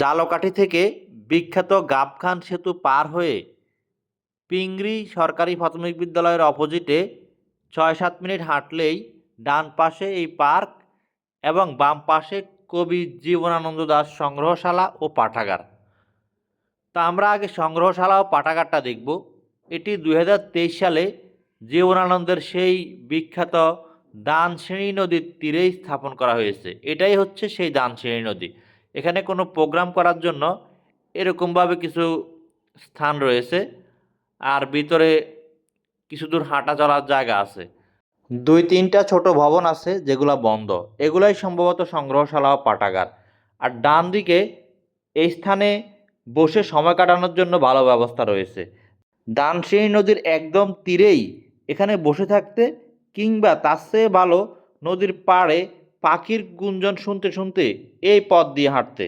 জালকাঠি থেকে বিখ্যাত গাবখান সেতু পার হয়ে পিংরি সরকারি প্রাথমিক বিদ্যালয়ের অপোজিটে ছয় সাত মিনিট হাঁটলেই ডান পাশে এই পার্ক এবং বাম পাশে কবি জীবনানন্দ দাস সংগ্রহশালা ও পাঠাগার। তা আমরা আগে সংগ্রহশালা ও পাঠাগারটা দেখব। এটি দু হাজার তেইশ সালে জীবনানন্দের সেই বিখ্যাত দানশ্রেণী নদীর তীরেই স্থাপন করা হয়েছে। এটাই হচ্ছে সেই দানশ্রেণী নদী। এখানে কোনো প্রোগ্রাম করার জন্য এরকমভাবে কিছু স্থান রয়েছে আর ভিতরে কিছু দূর হাঁটা চলার জায়গা আছে। দুই তিনটা ছোট ভবন আছে যেগুলো বন্ধ। এগুলাই সম্ভবত সংগ্রহশালা ও পাঠাগার। আর ডান দিকে এই স্থানে বসে সময় কাটানোর জন্য ভালো ব্যবস্থা রয়েছে। দানশ্রেণী নদীর একদম তীরেই এখানে বসে থাকতে কিংবা তার চেয়ে ভালো নদীর পাড়ে পাখির গুঞ্জন শুনতে শুনতে এই পথ দিয়ে হাঁটতে।